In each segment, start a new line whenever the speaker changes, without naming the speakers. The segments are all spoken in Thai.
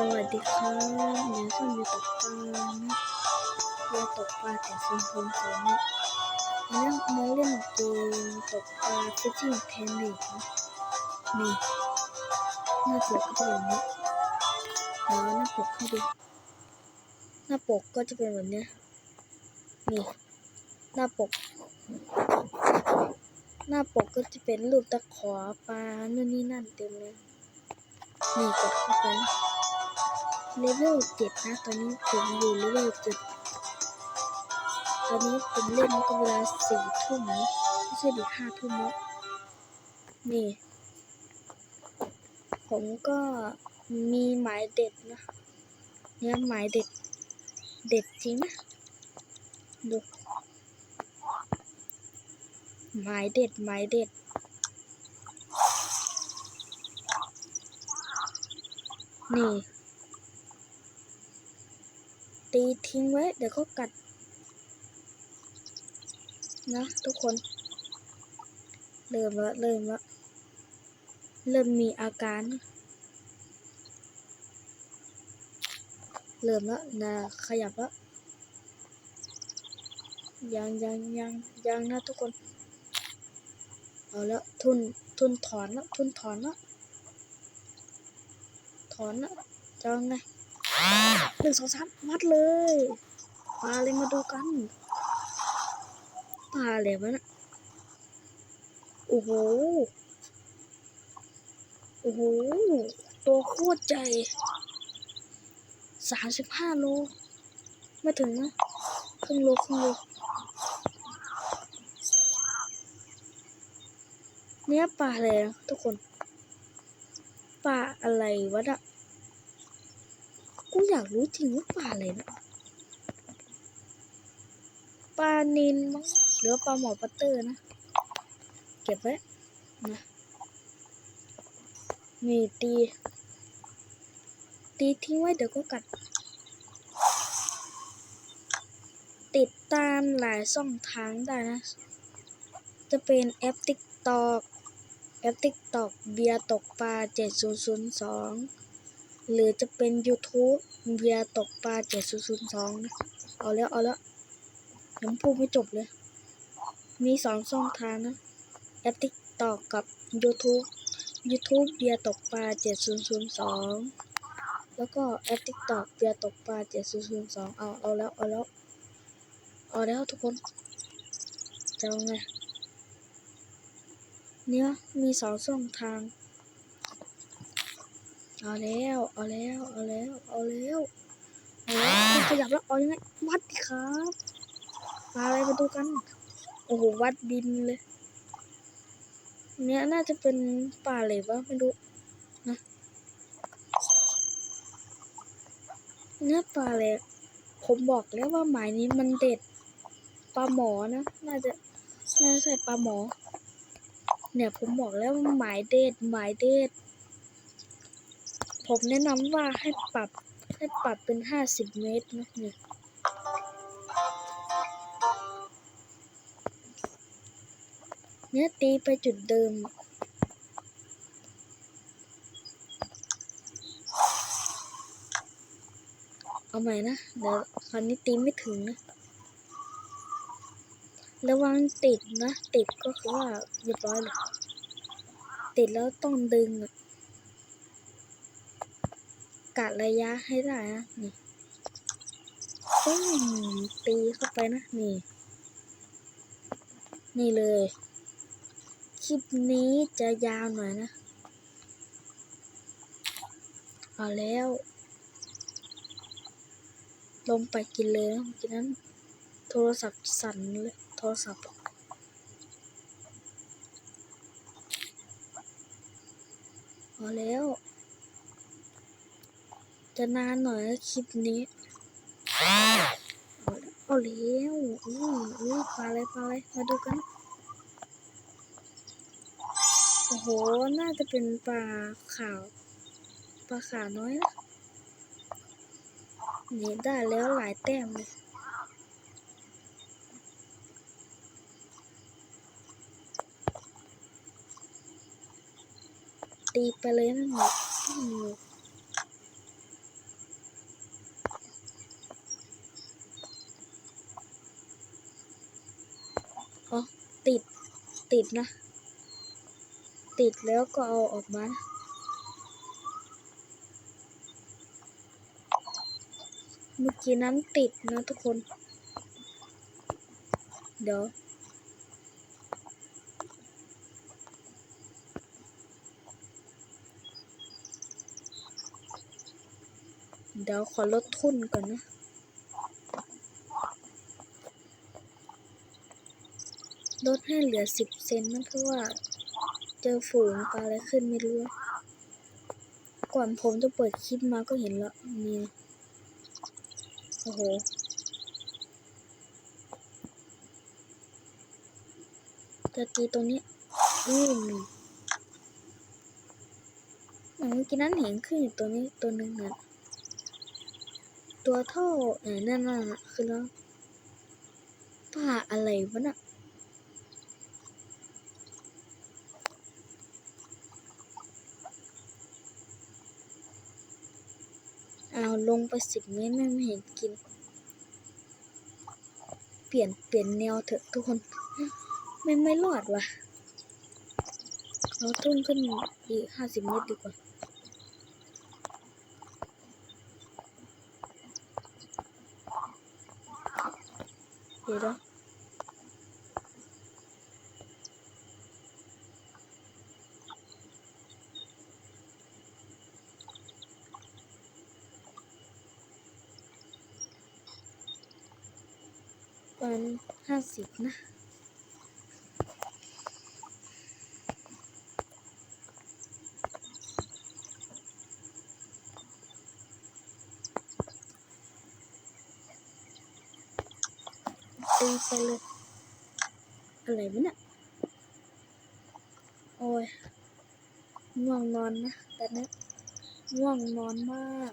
สวัสดีครับเดี๋ยวส้มจะตกปลานะเราตกปลาแต่ซุนซุนสนเนี่ยแล้วมาเล่นเกมตกปลาฟิชชิ่งเทนนิสนะนี่หน้าปกก็เป็นแบบนี้แล้วหน้าปกให้ดูหน้าปกก็จะเป็นแบบเนี้ยนี่หน้าปก หน้าปกก็จะเป็นรูปตะขอปลานู่นนี่นั่นเต็มเลยนี่กดเข้าไป เลเวลเจ็ดนะ ตอนนี้ผมอยู่เลเวลเจ็ดตอนนี้ผมเล่นก็เวลาสี่ทุ่มไม่ใช่ดิห้าทุ่มแล้วนี่ ผมก็มีหมายเด็ดนะ เนี่ยหมายเด็ด เด็ดจริงนะ ดูหมายเด็ดหมายเด็ดนี่ ตีทิ้งไว้ เดี๋ยวก็กัด นะทุกคน เริ่มละเริ่มละเริ่มมีอาการ เริ่มละนะขยับละยังยังยังยังนะทุกคน เอาล้วทุนทุนถอนล้วทุนถอนล้วถอนล้วจะไง หนึ่งสองสามวัดเลยปลาเลยมาดูกันปลาอะไรวะน่ะโอ้โห โอ้โห ตัวโคตรใหญ่สามสิบห้าโล ไม่ถึงนะครึ่งโลครึ่งโลเนี่ยปลาอะไรนะทุกคน ปลาอะไรวะน่ะ กูอยากรู้จริงว่าปลาอะไรนะปลานินมั้งหรือปลาหมอปัตเตอร์นะ เก็บไว้นะนี่ตี ตีทิ้งไว้เดี๋ยวก็กัด ติดตามหลายช่องทางได้นะ จะเป็นแอปติ๊กตอกแอปติ๊กตอกเบียร์ตกปลา 7002 หรือจะเป็น YouTube เบียตกปลา7002นะเอาแล้ว เอาแล้วยังพูดไม่จบเลย มีสองช่องทางนะ แอปติ๊กตอกกับ YouTube YouTube เบียตกปลา7002แล้วก็แอปติ๊กตอกเบียตกปลา7002เอา เอาแล้ว เอาแล้ว เอาแล้วทุกคนจะเอาไง เนี่ยมีสองช่องทาง เอาแล้ว เอาแล้ว เอาแล้ว เอาแล้วเอาแล้วขยับแล้วเอายังไงวัดดิครับปลาอะไรมาดูกัน โอ้โห วัดบินเลย เนี่ยน่าจะเป็นปลาอะไรวะไม่รู้นะเนี่ยปลาอะไรผมบอกแล้วว่าหมายนี้มันเด็ดปลาหมอนะ น่าจะน่าจะใช่ปลาหมอ เนี่ยผมบอกแล้วว่าหมายเด็ดหมายเด็ด ผมแนะนำว่าให้ปรับให้ปรับเป็นห้าสิบเมตรนะเนี่ยเนี่ยตีไปจุดเดิม เอาใหม่นะ เดี๋ยวคราวนี้ตีไม่ถึงนะ ระวังติดนะ ติดก็คือว่าเรียบร้อยเลยติดแล้วต้องดึงอะ กะระยะให้ได้นะ นี่ปุ้มตีเข้าไปนะ นี่ นี่เลย คลิปนี้จะยาวหน่อยนะ เอาแล้ว ลงไปกินเลยนะเมื่อกี้นั้น โทรศัพท์สั่นเลย โทรศัพท์อะเอาแล้ว จะนานหน่อยคลิปนี้เอาแล้วเอาแล้วอุ้ยอุ้ยปลาอะไรปลาอะไรมาดูกัน โอ้โห น่าจะเป็นปลาขาว ปลาขาวน้อยนะนี่ได้แล้วหลายแต้มเลยตีไปเลยนะหนูอืม ติดนะ ติดแล้วก็เอาออกมานะเมื่อกี้น้ำติดนะทุกคน เดี๋ยวเดี๋ยวขอลดทุนก่อนนะ ลดให้เหลือสิบเซนนะเพราะว่าเจอฝูงปลาอะไรขึ้นไม่รู้ ก่อนผมจะเปิดคลิปมาก็เห็นแล้วมีโอ้โหจะตีตรงนี้อืมเมื่อกี้นั้นเห็นขึ้นอยู่ตัวนี้ตัวหนึ่งนะตัวเท่าเออนั่นน่ะคือแล้วปลาอะไรวะน่ะ เอาลงไปสิบเมตรไม่เห็นกิน เปลี่ยนเปลี่ยนแนวเถอะทุกคน ไม่ไม่รอดว่ะเราทุ่งขึ้นอีกห้าสิบเมตรดีกว่าเดี๋ยวนะประ มาณห้าสิบนะตีไปเลยอะไรวะเนี่ยโอ้ยง่วงนอนนะตอนนี้ง่วงนอนมาก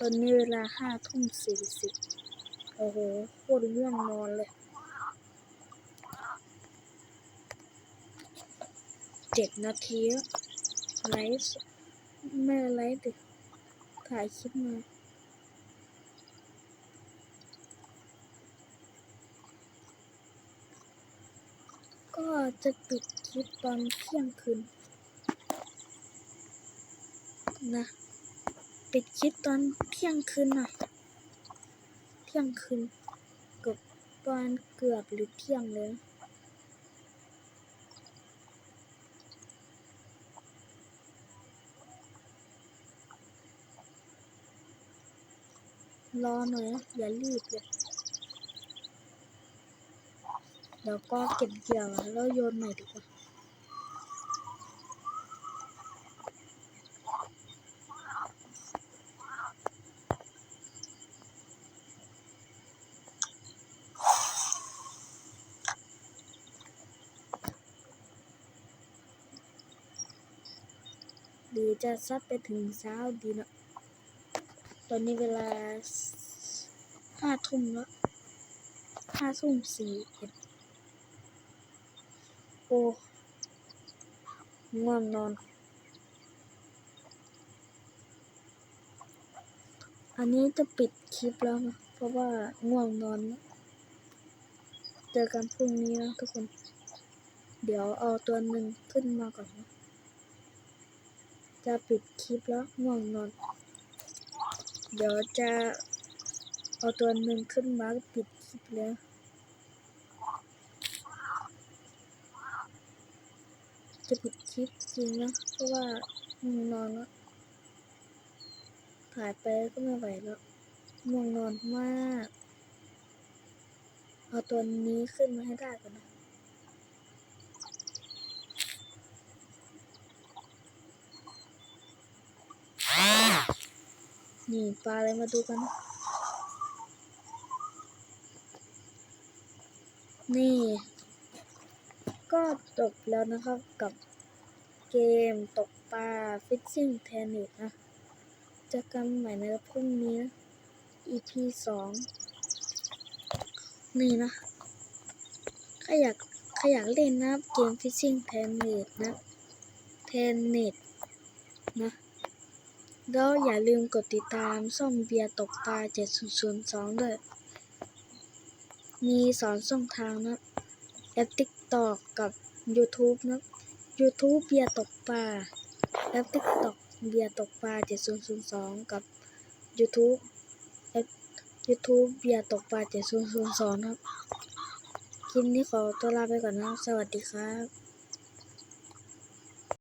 ตอนนี้เวลาห้าทุ่มสี่สิบโอ้โหโคตรง่วงนอนเลย เจ็ดนาทีไลฟ์ไม่ไลฟ์ดิถ่ายคลิปมาก็จะปิดคลิปตอนเที่ยงคืนนะ ปิดคลิปตอนเที่ยงคืนน่ะเที่ยงคืนเกือบประมาณเกือบหรือเที่ยงเลยรอหน่อยนะอย่ารีบเลยเดี๋ยวก็เก็บเหยื่อแล้วโยนใหม่ดีกว่า จะซัดไปถึงเช้าดีนะตอนนี้เวลาห้าทุ่มแล้วห้าทุ่มสี่เอ็ดโอ้ง่วงนอน อันนี้จะปิดคลิปแล้วนะเพราะว่าง่วงนอนเจอกันพรุ่งนี้นะทุกคน เดี๋ยวเอาตัวหนึ่งขึ้นมาก่อนนะ จะปิดคลิปแล้วง่วงนอน เดี๋ยวจะเอาตัวหนึ่งขึ้นมาปิดคลิปแล้วจะปิดคลิปจริงนะเพราะว่าง่วงนอนแล้วถ่ายไปก็ไม่ไหวแล้วง่วงนอนมาก เอาตัวนี้ขึ้นมาให้ได้ก่อนนะ นี่ปลาอะไรมาดูกัน นี่ ก็จบแล้วนะครับกับเกมตกปลา Fishing t a n i t นะเจอกันใหม่ในพรุ่งนี้นะ EP สองนี่นะใครอยากใครอยากเล่นนะเกม Fishing t a n i t นะ t a n i t นะ แล้วอย่าลืมกดติดตามช่องเบียร์ตกปลา 7002 ด้วย มีสอนช่องทางนะแอป TikTok กับ YouTube นะ YouTube เบียร์ตกปลาแอป TikTok เบียร์ตกปลา 7002 กับ YouTube แอป YouTube เบียร์ตกปลา 7002 ครับ คลิปนี้ขอตัวลาไปก่อนนะสวัสดีครับ